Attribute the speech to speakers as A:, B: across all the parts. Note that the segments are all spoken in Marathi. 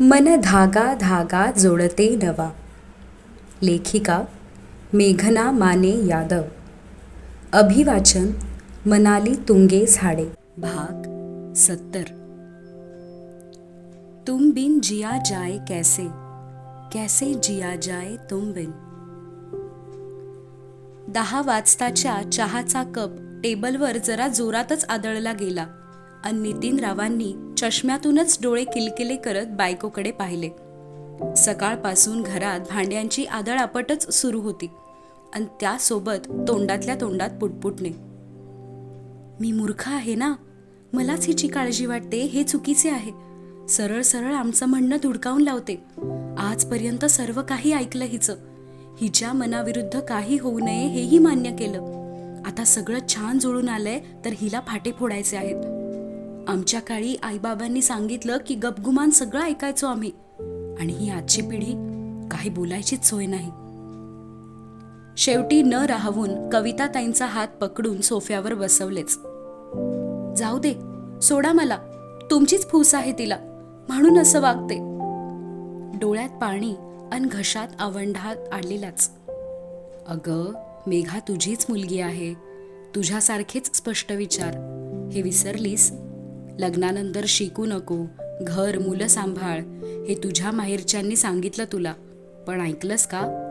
A: मन धागा धागा जोडते नवा. लेखिका मेघना माने यादव. अभिवाचन मनाली तुंगे झाडे. भाग सत्तर. तुम बिन जिया जाए कैसे? कैसे जिया जाए तुम बिन? दहा वाजताच्या चहाचा कप टेबलवर जरा जोरातच आदळला गेला. आणि नितीन रावांनी चष्म्यातूनच डोळे किलकिले करत बायकोकडे पाहिले. सकाळपासून घरात भांड्यांची आदळआपटच सुरू होती आणि त्यासोबत तोंडातल्या तोंडात पुटपुटणे. मी मूर्ख आहे ना? मलाच हिची काळजी वाटते हे चुकीचे आहे. सरळ सरळ आमचं म्हणणं धुडकावून लावते. आजपर्यंत सर्व काही ऐकलं हिचं. हिच्या मनाविरुद्ध काही होऊ नये हेही मान्य केलं. आता सगळं छान जुळून आलंय तर हिला फाटे फोडायचे आहेत. आमच्या काळी आईबाबांनी सांगितलं की गपगुमान सगळं ऐकायचो आम्ही. आणि ही आजची पिढी काही बोलायचीच सोय नाही. शेवटी न राहवून कविता ताईंचा हात पकडून सोफ्यावर बसवलेच. जाऊ दे सोडा मला तुमचीच फूस आहे तिला म्हणून असं वागते. डोळ्यात पाणी अन घशात आवंढात आलेलाच. अग मेघा तुझीच मुलगी आहे तुझ्यासारखेच स्पष्ट विचार हे विसरलीस? लग्नानंतर शिकू नको घर मुलं सांभाळ हे तुझ्या माहेरच्यांनी सांगितलं तुला. पण ऐकलंस का?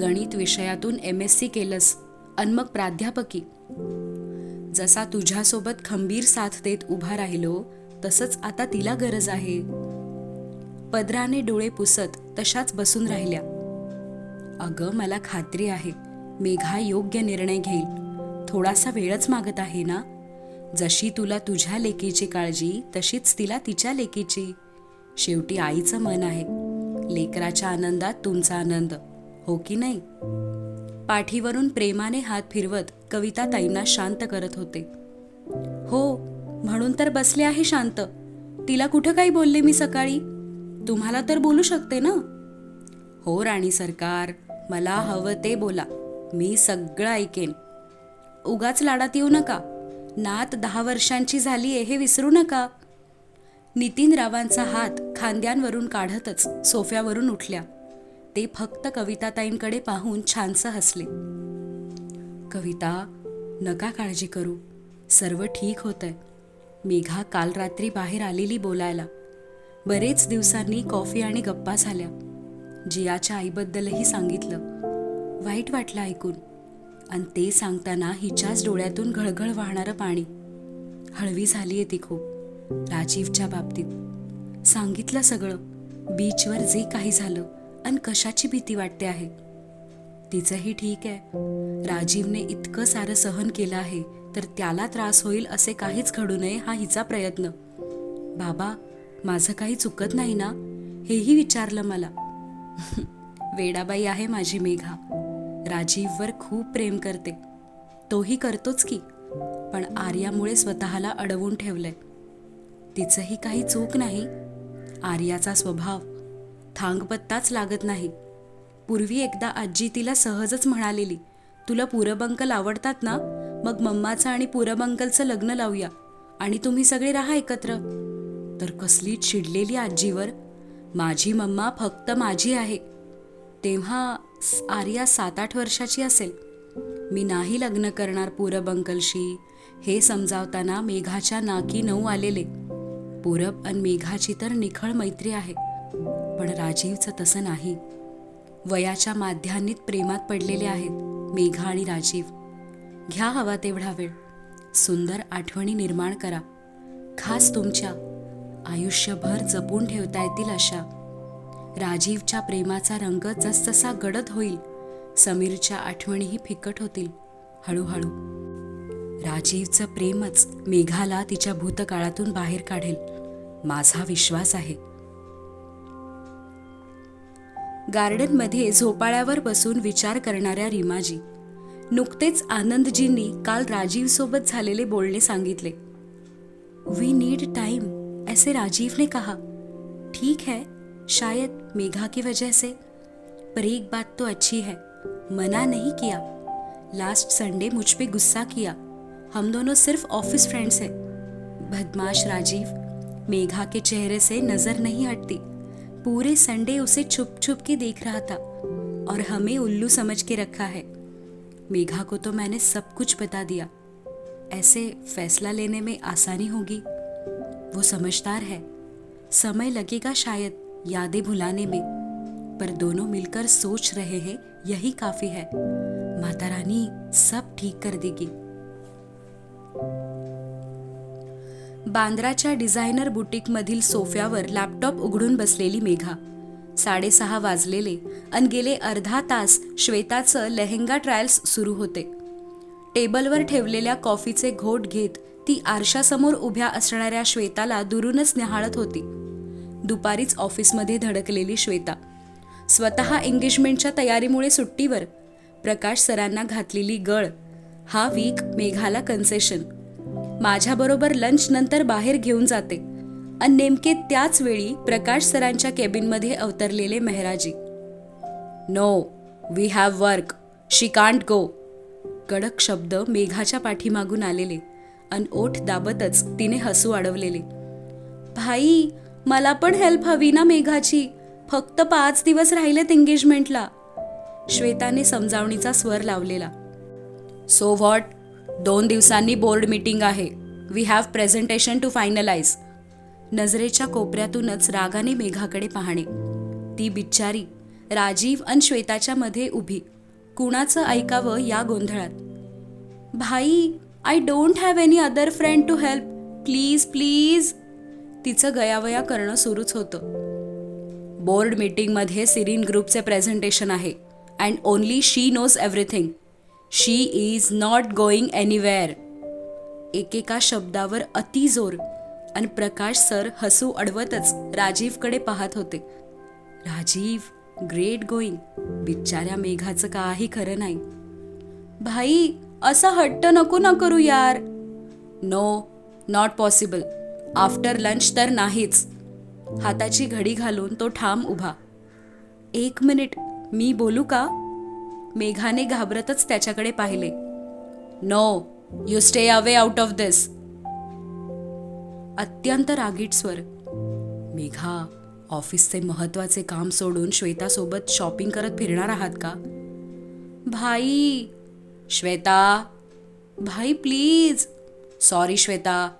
A: गणित विषयातून एम एस सी केलंस अन मग प्राध्यापकी. जसा तुझ्यासोबत खंबीर साथ देत उभा राहिलो तसंच आता तिला गरज आहे. पदराने डोळे पुसत तशाच बसून राहिल्या. अगं मला खात्री आहे मेघा योग्य निर्णय घेईल. थोडासा वेळच मागत आहे ना? जशी तुला तुझ्या लेकीची काळजी तशीच तिला तिच्या लेकीची. शेवटी आईचं मन आहे. लेकराच्या आनंदात तुमचा आनंद हो की नाही? पाठीवरून प्रेमाने हात फिरवत कविता ताईंना शांत करत होते. हो म्हणून तर बसले आहे शांत. तिला कुठं काही बोलले मी सकाळी? तुम्हाला तर बोलू शकते ना? हो राणी सरकार मला हवं ते बोला. मी सगळं ऐकेन. उगाच लाडात येऊ नका. नात दहा वर्षांची झाली आहे हे विसरू नका. नितीनरावांचा हात खांद्यांवरून काढतच सोफ्यावरून उठल्या. ते फक्त कविताताईंकडे पाहून छानसं हसले. कविता नका काळजी करू. सर्व ठीक होतंय. मेघा काल रात्री बाहेर आलेली बोलायला. बरेच दिवसांनी कॉफी आणि गप्पा झाल्या. जियाच्या आईबद्दलही सांगितलं. वाईट वाटलं ऐकून. आणि ते सांगताना हिच्याच डोळ्यातून घळघळ वाहणारं पाणी. हळवी झाली आहे ती खूप राजीवच्या बाबतीत. सांगितलं सगळं बीचवर जे काही झालं आणि कशाची भीती वाटते आहे. तिचंही ठीक आहे. राजीवने इतकं सारं सहन केलं आहे तर त्याला त्रास होईल असे काहीच घडू नये हा हिचा प्रयत्न. बाबा माझं काही चुकत नाही ना? हेही विचारलं मला. वेडाबाई आहे माझी मेघा. राजीववर खूप प्रेम करते. तोही करतोच की पण आर्यामुळे स्वतःला अडवून ठेवलंय. तिचंही काही चूक नाही. आर्याचा स्वभाव थांगपत्ताच लागत नाही. पूर्वी एकदा आजी तिला सहजच म्हणालेली तुला पुरबंकल आवडतात ना? मग मम्माचं आणि पुरबंकलचं लग्न लावूया आणि तुम्ही सगळे राहा एकत्र. तर कसली चिडलेली आजीवर माझी मम्मा फक्त माझी आहे. तेव्हा आर्या सात आठ वर्षाची असेल. मी नाही लग्न करणार पूरब अंकलशी. हे समजावताना मेघाच्या नाकी नऊ आलेले. पूरब आणि मेघाची तर निखळ मैत्री आहे. पण राजीवचं तसं नाही. वयाच्या माध्यान्नीत प्रेमात पडलेले आहेत मेघा आणि राजीव. घ्या हवा तेवढा वेळ. सुंदर आठवणी निर्माण करा. खास तुमच्या. आयुष्यभर जपून ठेवता येतील अशा. राजीवच्या प्रेमाचा रंग जसजसा गडद होईल समीरच्या आठवणीही फिकट होतील हळूहळू. राजीवचं प्रेमच मेघाला तिच्या भूतकाळातून बाहेर काढेल माझा विश्वास आहे. गार्डनमध्ये झोपाळ्यावर बसून विचार करणाऱ्या रिमाजी नुकतेच आनंदजींनी काल राजीवसोबत झालेले बोलणे सांगितले. वी नीड टाइम ऐसे राजीव ने कहा. ठीक है शायद मेघा की वजह से। पर एक बात तो अच्छी है, मना नहीं किया। लास्ट संडे मुझ पे गुस्सा किया। हम दोनों सिर्फ़ ऑफ़िस फ्रेंड्स हैं। बदमाश राजीव, मेघा के चेहरे से नज़र नहीं हटती। पूरे संडे उसे छुप छुप के देख रहा था और हमें उल्लू समझ के रखा है। मेघा को तो मैंने सब कुछ बता दिया। ऐसे फैसला लेने में आसानी होगी। वो समझदार है। समय लगेगा शायद। यादें भुलाने में। पर दोनों मिलकर सोच रहे हैं यही काफी है। माता रानी सब ठीक कर देगी। बांद्राच्या डिझायनर बुटीकमधील सोफ्यावर लॅपटॉप उघडून बसलेली मेघा। साडेसहा वाजलेले अन गेले अर्धा तास श्वेताचं लेहेंगा ट्रायल्स सुरू होते। टेबलवर ठेवलेल्या कॉफीचे घोट घेत ती आरशासमोर उभ्या असणाऱ्या श्वेताला दुरूनच निहाळत होती। दुपारीच ऑफिसमध्ये धडकलेली श्वेता. स्वतः एंगेजमेंटच्या तयारीमुळे सुट्टीवर प्रकाश सरांना घातलेली गळ हा वीक मेघाला कन्सेशन माझ्याबरोबर लंच नंतर बाहेर घेऊन जाते. आणि नेमके त्याच वेळी प्रकाश सरांच्या केबिनमध्ये अवतरलेले Mehraji. No we have work she can't go कडक शब्द मेघाच्या पाठीमागून आलेले. अन ओठ दाबतच तिने हसू अडवलेले भाई मला पण हेल्प हवी ना मेघाची. फक्त पाच दिवस राहिलेत एंगेजमेंटला श्वेताने समजावणीचा स्वर लावलेला. सो व्हॉट दोन दिवसांनी बोर्ड मीटिंग आहे. We have presentation to finalise नजरेच्या कोपऱ्यातूनच रागाने मेघाकडे पाहणे. ती बिच्चारी राजीव अन श्वेताच्या मध्ये उभी. कुणाचं ऐकावं या गोंधळात? भाई I don't have any other friend to help please please तिचं गयावया करणं सुरूच होतं. बोर्ड मीटिंगमध्ये सिरीन ग्रुपचे प्रेझेंटेशन आहे and only she knows everything. She is not going anywhere. एकेका शब्दावर अति जोर आणि प्रकाश सर हसू अडवतच राजीवकडे पाहत होते. राजीव ग्रेट गोईंग बिचाऱ्या मेघाचं काही खरं नाही. भाई असा हट्ट नको ना करू यार. No not possible after lunch तर नाहीच. हाताची घडी घालून तो ठाम उभा. एक मिनिट मी बोलू का? मेघाने घाबरतच त्याच्याकडे पाहिले. No you stay away out of this अत्यंत रागीट स्वर. मेघा ऑफिसचे महत्त्वाचे काम सोडून श्वेतासोबत शॉपिंग करत फिरणार आहात का? भाई श्वेता. भाई प्लीज सॉरी श्वेता.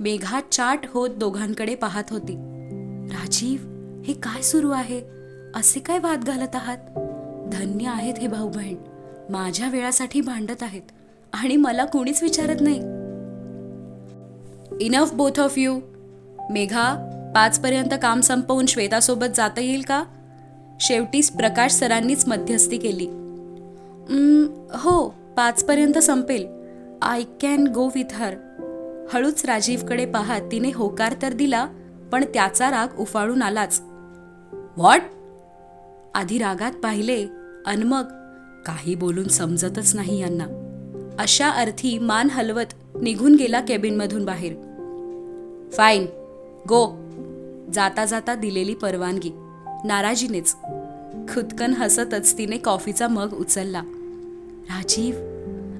A: मेघा चाट होत दोघांकडे पाहत होती. राजीव हे काय सुरू आहे? असे काय वाद घालत आहात? धन्य आहेत हे भाऊ बहीण माझ्या वेळासाठी भांडत आहेत आणि मला कोणीच विचारत नाही. Enough both of you Megha पाच पर्यंत काम संपवून श्वेतासोबत जाता येईल का? शेवटीच प्रकाश सरांनीच मध्यस्थी केली. हो पाचपर्यंत संपेल. I can go with her हळूच राजीवकडे पाहत तिने होकार तर दिला पण त्याचा राग उफाळून आलाच. व्हॉट? आधी रागात पाहिले अन मग काही बोलून समजतच नाही यांना. अशा अर्थी मान हलवत निघून गेला केबिनमधून बाहेर. Fine go. जाता जाता दिलेली परवानगी. नाराजीनेच. खुदकन हसतच तिने कॉफीचा मग उचलला. राजीव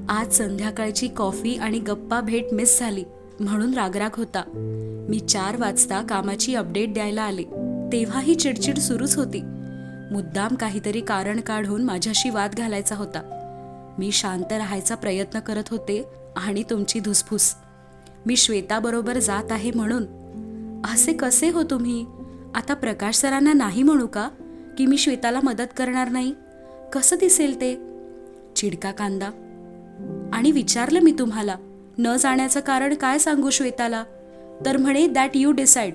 A: आज संध्याकाळची कॉफी आणि गप्पा भेट मिस झाली. म्हणून रागराग होता. मी चार वाजता कामाची अपडेट द्यायला आले. तेव्हाही चिडचिड सुरूच होती. मुद्दाम काहीतरी कारण काढून माझ्याशी वाद घालायचा होता. मी शांत राहायचा प्रयत्न करत होते आणि तुमची धुसफूस. मी श्वेताबरोबर जात आहे म्हणून. असे कसे हो तुम्ही? आता प्रकाश सरांना नाही म्हणू का? की मी श्वेताला मदत करणार नाही? कसं दिसेल ते? चिडका कांदा. आणि विचारलं मी तुम्हाला न जाण्याचं कारण काय सांगू श्वेताला? तर म्हणे दॅट यू डिसाईड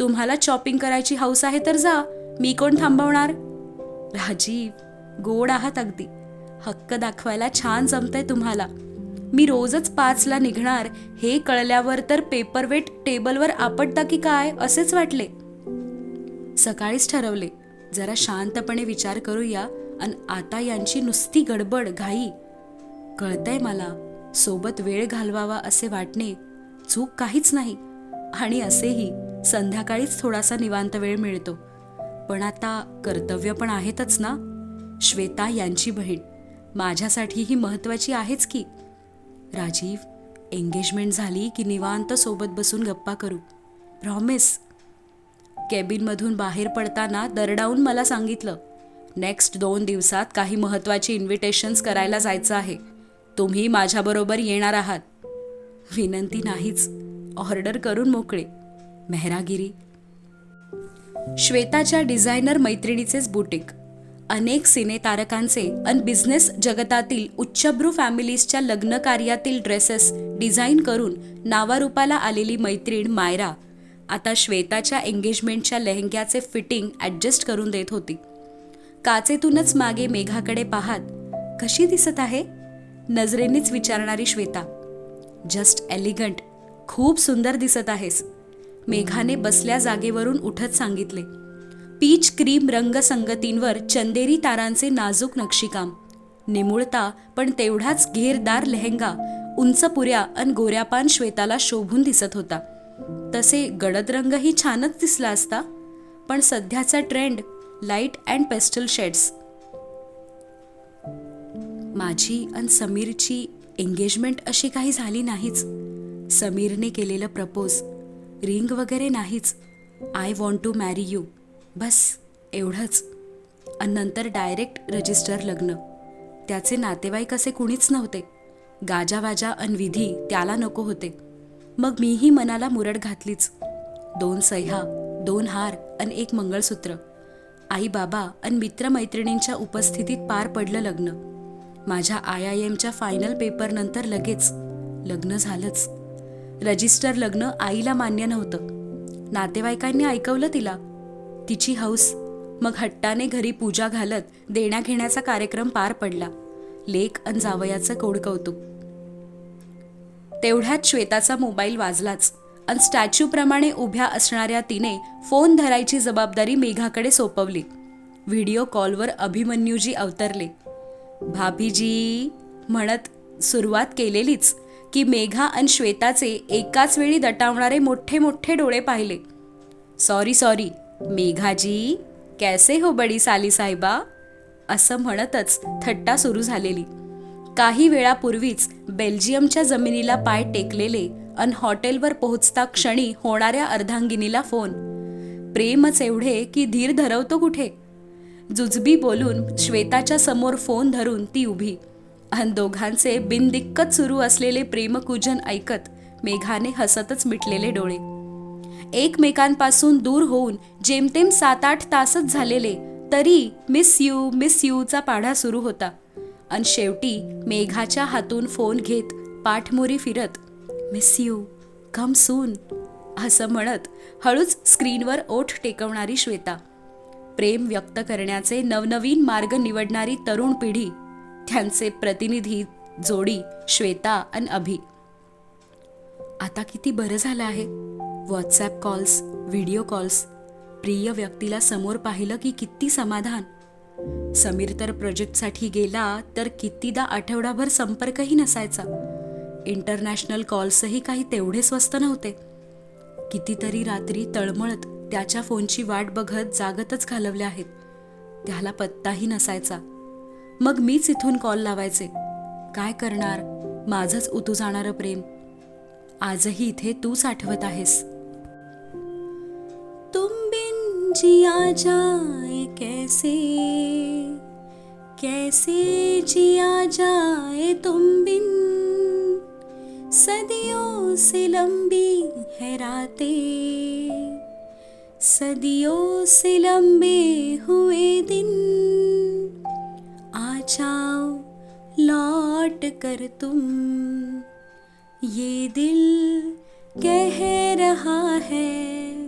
A: तुम्हाला चॉपिंग करायची हौस आहे तर जा. मी कोण थांबवणार? राजीव गोड आहात अगदी. हक्क दाखवायला छान जमतंय तुम्हाला. मी रोजच पाचला निघणार. हे कळल्यावर तर पेपरवेट टेबलवर आपटता की काय असेच वाटले. सकाळीच ठरवले. जरा शांतपणे विचार करूया. आणि आता यांची नुसती गडबड घाई. कळतंय मला. सोबत वेळ घालवावा असे वाटणे चूक काहीच नाही. आणि असेही संध्याकाळीच थोडासा निवांत वेळ मिळतो. पण आता कर्तव्य पण आहेतच ना? श्वेता यांची बहीण. माझ्यासाठी ही महत्वाची आहेच की. राजीव एंगेजमेंट झाली की निवांत सोबत बसून गप्पा करू. प्रॉमिस केबिनमधून बाहेर पडताना दरडावून मला सांगितलं नेक्स्ट दोन दिवसात काही महत्त्वाची इन्व्हिटेशन्स करायला जायचं आहे. तुम्ही माझ्याबरोबर येणार आहात. विनंती नाहीच. ऑर्डर करून मोकळे. मेहरागिरी. श्वेताच्या डिझायनर मैत्रिणीचेच बुटीक. अनेक सिनेतारकांचे अन बिझनेस जगतातील उच्चभ्रू फॅमिलीजच्या लग्न कार्यातील ड्रेसेस डिझाईन करून नावारूपाला आलेली मैत्रीण मायरा. आता श्वेताच्या एंगेजमेंटच्या लेहंग्याचे फिटिंग ॲडजस्ट करून देत होती. काचेतूनच मागे मेघाकडे पाहात. कशी दिसत आहे? नजरेनेच विचारणारी श्वेता. Just elegant. खूप सुंदर दिसत आहेस. मेघाने बसल्या जागेवरून उठत सांगितले. पीच क्रीम रंगसंगतींवर चंदेरी तारांचे नाजूक नक्षीकाम. निमुळता पण तेवढाच घेरदार लेहंगा उंच पुऱ्या अन गोऱ्यापान श्वेताला शोभून दिसत होता. तसे गडद रंगही छानच दिसला असता. पण सध्याचा trend light and pastel shades. माझी अन समीरची एंगेजमेंट अशी काही झाली नाहीच. समीरने केलेलं प्रपोज रिंग वगैरे नाहीच. I want to marry you बस एवढंच. आणि नंतर डायरेक्ट रजिस्टर लग्न. त्याचे नातेवाईक असे कुणीच नव्हते. गाजावाजा अन विधी त्याला नको होते. मग मीही मनाला मुरड घातलीच. दोन सह्या दोन हार अन एक मंगळसूत्र. आई बाबा अन मित्रमैत्रिणींच्या उपस्थितीत पार पडलं लग्न. माझ्या आय आय एमच्या फायनल पेपरनंतर लगेच. लग्न झालंच. रजिस्टर लग्न आईला मान्य नव्हतं. नातेवाईकांनी ऐकवलं तिला. तिची हौस. मग हट्टाने घरी पूजा घालत देण्याघेण्याचा कार्यक्रम पार पडला. लेक अन जावयाचं कौडकौतुक तेवढ्यात श्वेताचा मोबाईल वाजलाच. अन स्टॅच्यूप्रमाणे उभ्या असणाऱ्या तिने फोन धरायची जबाबदारी मेघाकडे सोपवली. व्हिडिओ कॉलवर अभिमन्यूजी अवतरले. भाभीजी म्हणत सुरुवात केलेलीच की मेघा अन श्वेताचे एकाच वेळी दटावणारे मोठे मोठे डोळे पाहिले. सॉरी सॉरी मेघाजी कैसे हो बडी साली साहेबा? असं म्हणतच थट्टा सुरू झालेली. काही वेळापूर्वीच बेल्जियमच्या जमिनीला पाय टेकलेले अन हॉटेलवर पोहोचता क्षणी होणाऱ्या अर्धांगिनीला फोन. प्रेमच एवढे की धीर धरवतो कुठे? जुजबी बोलून श्वेताच्या समोर फोन धरून ती उभी. अन दोघांचे बिनदिक्कत सुरू असलेले प्रेमकूजन ऐकत मेघाने हसतच मिटलेले डोळे. एकमेकांपासून दूर होऊन जेमतेम सात आठ तासच झालेले तरी मिस यू मिस यूचा पाढा सुरू होता. अन शेवटी मेघाच्या हातून फोन घेत पाठमोरी फिरत मिस यू कम सून असं म्हणत हळूच स्क्रीनवर ओठ टेकवणारी श्वेता. प्रेम व्यक्त करण्याचे नवनवीन मार्ग निवडणारी तरुण पिढी त्यांचे प्रतिनिधी जोडी श्वेता आणि अभि. आता किती बरं झालं आहे. WhatsApp calls video calls. प्रिय व्यक्तीला समोर पाहिलं की किती समाधान. समीर तर प्रोजेक्टसाठी गेला तर कितीदा आठवडाभर संपर्कही नसायचा. इंटरनॅशनल कॉल्सही काही तेवढे स्वस्त नव्हते. कितीतरी रात्री तळमळत त्याच्या फोनची वाट बघत जागतच घालवल्या आहेत. त्याला पत्ताही नसायचा. मग मीच इथून कॉल लावायचे. काय करणार? माझंच उतू जाणारं प्रेम. आजही इथे तूच आठवत आहेस. तुम बिन जिया जाए कैसे? कैसे जिया जाए तुम बिन सदियों से लंबी है रातें। सदियों से लंबे हुए दिन आ जाओ लौट कर तुम। ये दिल कह रहा है।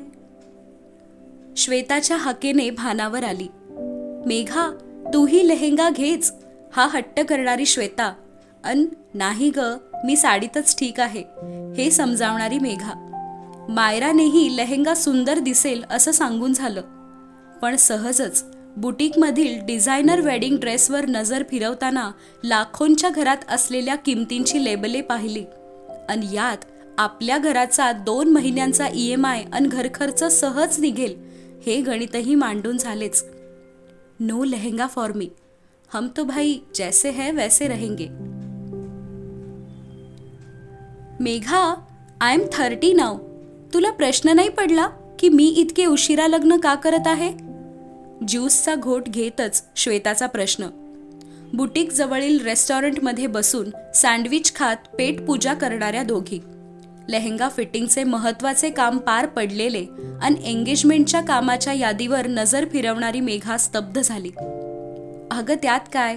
A: श्वेताच्या हाकेने भानावर आली. मेघा तूही लेहेंगा घेच. हा हट्ट करणारी श्वेता. अन नाही ग मी साडीतच ठीक आहे. हे समजावणारी मेघा. मायरानेही लेहेंगा सुंदर दिसेल असं सांगून झालं. पण सहजच बुटीकमधील डिझायनर वेडिंग ड्रेसवर नजर फिरवताना लाखोंच्या घरात असलेल्या किमतींची लेबले पाहिली. अन यात आपल्या घराचा दोन महिन्यांचा ई एम आय अन घरखर्च सहज निघेल हे गणितही मांडून झालेच. No lehenga for me. हम तो भाई जैसे है वैसे रहेंगे. मेघा आय एम थर्टी नाव तुला प्रश्न नाही पडला की मी इतके उशिरा लग्न का करत आहे? ज्यूसचा घोट घेतच श्वेताचा प्रश्न. बुटीक जवळील रेस्टॉरंटमध्ये बसून सँडविच खात पेट पूजा करणाऱ्या दोघी. लेहंगा फिटिंगचे महत्त्वाचे काम पार पडलेले आणि एंगेजमेंटच्या कामाच्या यादीवर नजर फिरवणारी मेघा स्तब्ध झाली. अगं त्यात काय?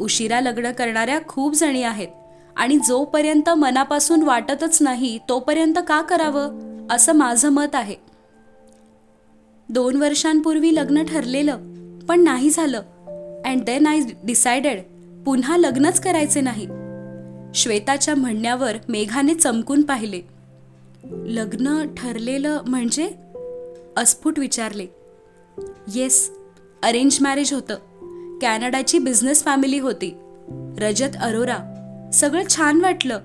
A: उशिरा लग्न करणाऱ्या खूप जणी आहेत आणि जोपर्यंत मनापासून वाटतच नाही तोपर्यंत का करावं? असं माझं मत आहे. दोन वर्षांपूर्वी लग्न ठरलेलं पण नाही झालं. अँड देन आय डिसायडेड पुन्हा लग्नच करायचे नाही. श्वेताच्या म्हणण्यावर मेघाने चमकून पाहिले. लग्न ठरलेलं म्हणजे? अस्फुट विचारले. येस अरेंज मॅरेज होतं. कॅनडाची बिझनेस फॅमिली होती. रजत अरोरा सगळं छान वाटलं.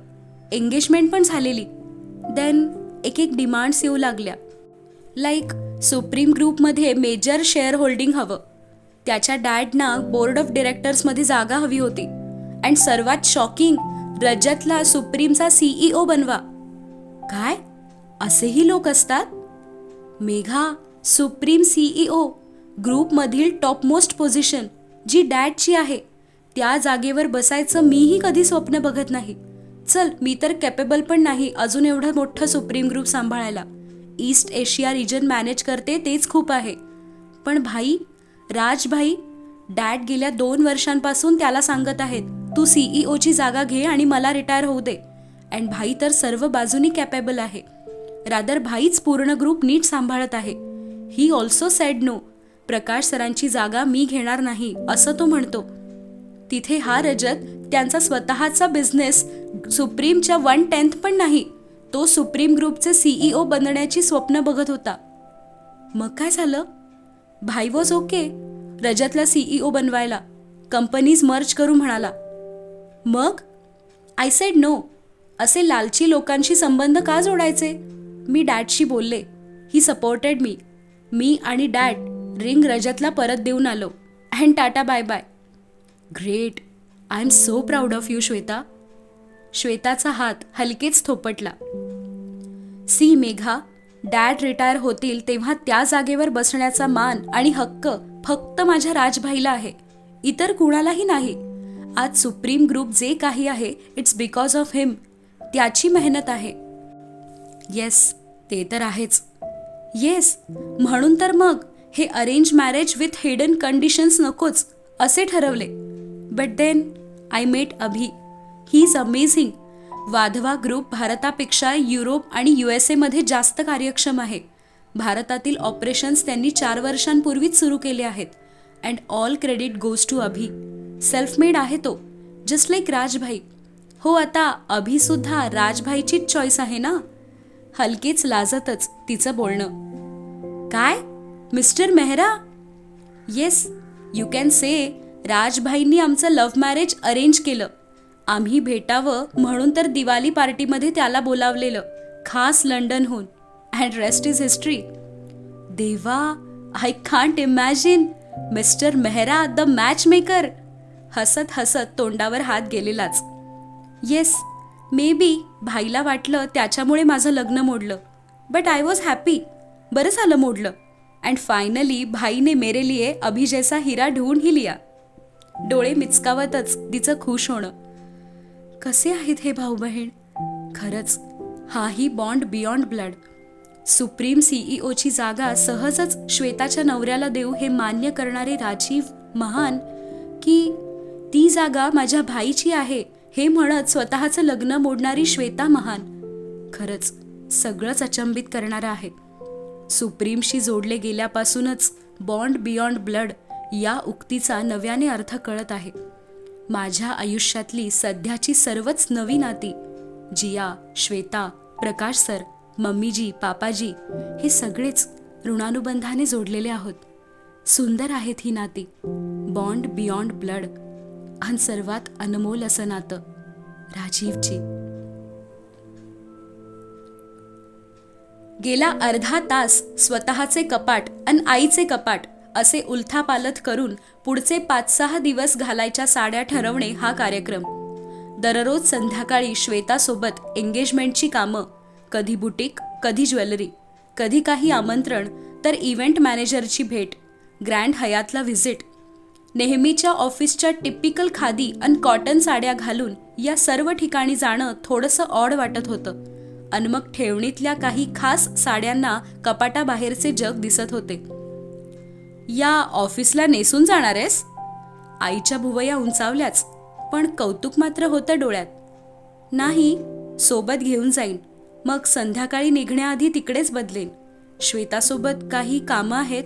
A: एंगेजमेंट पण झालेली. देन एक एक डिमांड्स येऊ लागल्या. लाईक सुप्रीम ग्रुपमध्ये मेजर शेअर होल्डिंग हवं. त्याच्या डॅडना बोर्ड ऑफ डिरेक्टर्समध्ये जागा हवी होती. अँड सर्वात शॉकिंग रजतला सुप्रीमचा सीईओ बनवा. काय? असेही लोक असतात? मेघा सुप्रीम सीईओ ग्रुपमधील टॉपमोस्ट पोझिशन जी डॅडची आहे. त्या जागेवर बसायचं मीही कधी स्वप्न बघत नाही. चल मी तर कॅपेबल पण नाही अजून एवढं मोठं सुप्रीम ग्रुप सांभाळायला. ईस्ट एशिया रिजन मॅनेज करते तेच खूप आहे. पण भाई राजभाई डॅड गेल्या दोन वर्षांपासून त्याला सांगत आहेत तू सीईओची जागा घे आणि मला रिटायर होऊ दे. अँड भाई तर सर्व बाजूनी कॅपेबल आहे. रादर भाईच पूर्ण ग्रुप नीट सांभाळत आहे. He also said no Prakash सरांची जागा मी घेणार नाही असं तो म्हणतो. तिथे हा रजत त्यांचा स्वतःचा बिझनेस सुप्रीमच्या वन टेन्थ पण नाही तो सुप्रीम ग्रुपचे सीईओ बनण्याची स्वप्न बघत होता. मग काय झालं? भाई वॉज ओके रजतला सीईओ बनवायला कंपनीज मर्ज करू म्हणाला. मग? आय सेड नो असे लालची लोकांशी संबंध का जोडायचे? मी डॅडशी बोलले ही सपोर्टेड मी मी आणि डॅड रिंग रजतला परत देऊन आलो. And tata bye bye. Great. I am so proud of you Shweta. श्वेताचा हात हलकेच थोपटला. सी मेघा डॅड रिटायर होतील तेव्हा त्या जागेवर बसण्याचा मान आणि हक्क फक्त माझ्या राजभाईला आहे. इतर कुणालाही नाही. आज सुप्रीम ग्रुप जे काही आहे इट्स बिकॉज ऑफ हिम. त्याची मेहनत आहे. येस ते तर आहेच. येस म्हणून तर मग हे arrange marriage with hidden conditions नकोच असे ठरवले. But then I met Abhi. He is amazing Wadhwa group भारतापेक्षा युरोप आणि यू एस एमध्ये जास्त कार्यक्षम आहे. भारतातील ऑपरेशन्स त्यांनी चार वर्षांपूर्वीच सुरू केले आहेत. And all credit goes to Abhi. Self made आहे तो. Just like Rajbhai. हो आता अभिसुद्धा राजभाईचीच चॉईस आहे ना? हलकेच लाजतच तिचं बोलणं. काय? Mister Mehra? Yes you can say राजभाईंनी आमचं लव्ह मॅरेज अरेंज केलं. आम्ही भेटावं म्हणून तर दिवाळी पार्टीमध्ये त्याला बोलावलेलं. खास लंडनहून. अँड रेस्ट इज हिस्ट्री देवा I can't imagine mister Mehra the match maker हसत हसत तोंडावर हात गेलेलाच. येस मे बी भाईला वाटलं त्याच्यामुळे माझं लग्न मोडलं. बट आय वॉज हॅपी बरं झालं मोडलं. अँड फायनली भाईने मेरे लिए अभिजयचा हिरा ढूंढ ही लिया. डोळे मिचकावतच तिचं खुश होणं. कसे आहेत हे भाऊ बहीण खरंच हाही बॉन्ड बियॉन्ड ब्लड. सुप्रीम सीईओची जागा सहजच श्वेताच्या नवऱ्याला देऊ हे मान्य करणारे राजीव महान की ती जागा माझ्या भाईची आहे हे म्हणत स्वतःचं लग्न मोडणारी श्वेता महान. खरंच सगळंच अचंबित करणारं आहे. सुप्रीमशी जोडले गेल्यापासूनच बॉन्ड बियॉन्ड ब्लड या उक्तीचा नव्याने अर्थ कळत आहे. माझ्या आयुष्यातली सध्याची सर्वच नवी नाती जिया श्वेता प्रकाश सर मम्मीजी पापाजी हे सगळेच ऋणानुबंधाने जोडलेले आहोत. सुंदर आहेत ही नाती. Bond beyond blood. आणि सर्वात अनमोल असं नातं राजीवजी. गेला अर्धा तास स्वतःचे कपाट आणि आईचे कपाट. असे उलथापालथ करून पुढचे पाच सहा दिवस घालायच्या साड्या ठरवणे हा कार्यक्रम. दररोज संध्याकाळी श्वेतासोबत एंगेजमेंटची कामं कधी बुटीक कधी ज्वेलरी कधी काही आमंत्रण तर इव्हेंट मॅनेजरची भेट ग्रँड हयातला व्हिजिट नेहमीच्या ऑफिसच्या टिपिकल खादी आणि कॉटन साड्या घालून या सर्व ठिकाणी जाणं थोडंसं ऑड वाटत होतं. आणि मग ठेवणीतल्या काही खास साड्यांना कपाटाबाहेरचे जग दिसत होते. या ऑफिसला नेसून जाणार आहेस? आईच्या भुवया उंचावल्याच पण कौतुक मात्र होतं डोळ्यात. नाही सोबत घेऊन जाईन. मग संध्याकाळी निघण्याआधी तिकडेच बदलेन. श्वेतासोबत काही कामं आहेत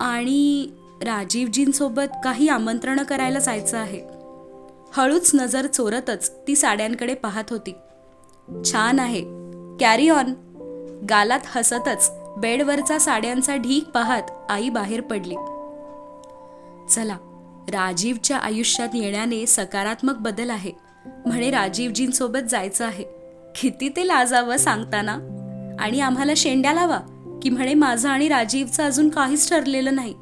A: आणि राजीवजींसोबत काही आमंत्रणं करायला जायचं आहे. हळूच नजर चोरतच ती साड्यांकडे पाहत होती. छान आहे. कॅरी ऑन गालात हसतच बेडवरचा साड्यांचा ढीक पाहत आई बाहेर पडली. चला राजीवच्या आयुष्यात येण्याने सकारात्मक बदल आहे म्हणे राजीवजींसोबत जायचं आहे. किती ते लाजावं सांगताना. आणि आम्हाला शेंड्या लावा की म्हणे माझं आणि राजीवचं अजून काहीच ठरलेलं नाही.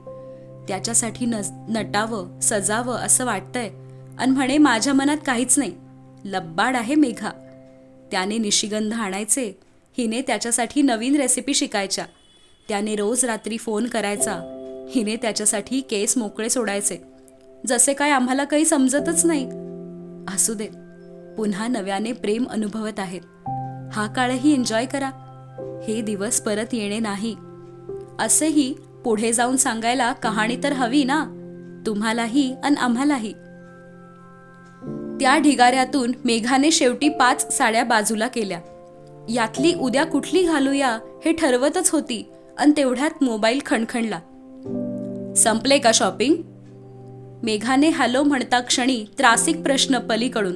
A: त्याच्यासाठी नज नटावं सजावं असं वाटतंय. आणि म्हणे माझ्या मनात काहीच नाही. लब्बाड आहे मेघा. त्याने निशिगंध आणायचे हिने त्याच्यासाठी नवीन रेसिपी शिकायच्या. त्याने रोज रात्री फोन करायचा. हिने त्याच्यासाठी केस मोकळे सोडायचे. जसे काय आम्हाला काही समजतच नाही. असू दे. पुन्हा नव्याने प्रेम अनुभवत आहेत. हा काळही एन्जॉय करा. हे दिवस परत येणे नाही. असेही पुढे जाऊन सांगायला कहाणी तर हवी ना? तुम्हालाही आणि आम्हालाही. त्या ढिगाऱ्यातून मेघाने शेवटी पाच साड्या बाजूला केल्या. यातली उद्या कुठली घालूया हे ठरवतच होती आणि तेवढ्यात मोबाईल खणखणला. संपले का शॉपिंग? मेघाने हॅलो म्हणता क्षणी त्रासिक प्रश्न पलीकडून.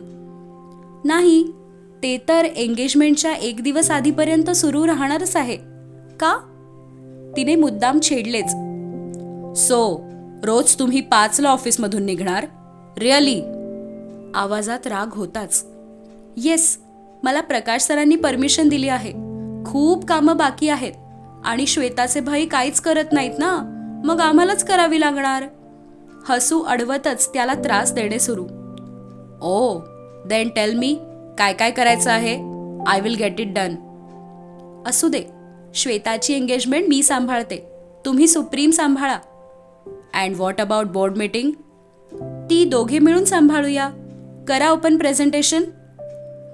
A: नाही ते तर एंगेजमेंटच्या एक दिवस आधीपर्यंत सुरू राहणारच आहे. का? तिने मुद्दाम छेडलेच. सो रोज तुम्ही पाचला ऑफिसमधून निघणार? रिअली? आवाजात राग होताच. येस मला प्रकाश सरांनी परमिशन दिली आहे. खूप कामं बाकी आहेत. आणि श्वेताचे भाई काहीच करत नाहीत ना? मग आम्हालाच करावी लागणार? हसू अडवतच त्याला त्रास देणे सुरू. ओ देन टेल मी काय काय करायचं आहे? I will get it done असू दे. श्वेताची एंगेजमेंट मी सांभाळते. तुम्ही सुप्रीम सांभाळा. And what about board meeting ती दोघे मिळून सांभाळूया. करा open presentation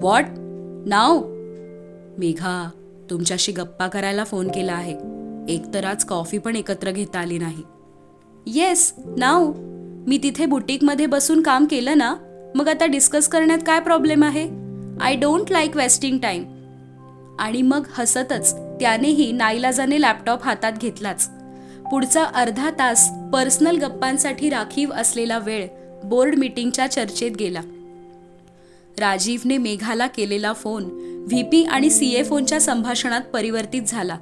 A: what now? Megha तुमच्याशी गप्पा करायला फोन केला आहे. एकतर आज कॉफी पण एकत्र घेता आली नाही. येस नाव? मी तिथे बुटीकमध्ये बसून काम केलं ना मग आता डिस्कस करण्यात काय प्रॉब्लेम आहे? I don't like wasting time. आणि मग हसतच त्यानेही नाईलाजाने लॅपटॉप हातात घेतलाच. पुढचा अर्धा तास पर्सनल गप्पांसाठी राखीव असलेला वेळ बोर्ड मीटिंगच्या चर्चेत गेला. राजीवने मेघाला केलेला फोन व्ही पी आणि सी ए फोनच्या संभाषणात परिवर्तित झाला.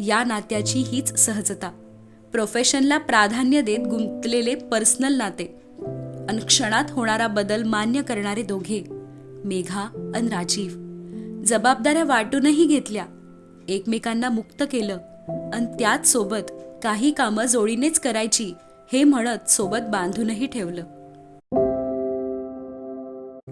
A: या नात्याची हीच सहजता. प्रोफेशनला प्राधान्य देत गुंतलेले पर्सनल नाते. अन क्षणात होणारा बदल मान्य करणारे दोघे मेघा अन राजीव. जबाबदाऱ्या वाटूनही घेतल्या. एकमेकांना मुक्त केलं. अन त्याच सोबत काही कामं जोडीनेच करायची हे म्हणत सोबत बांधूनही ठेवलं.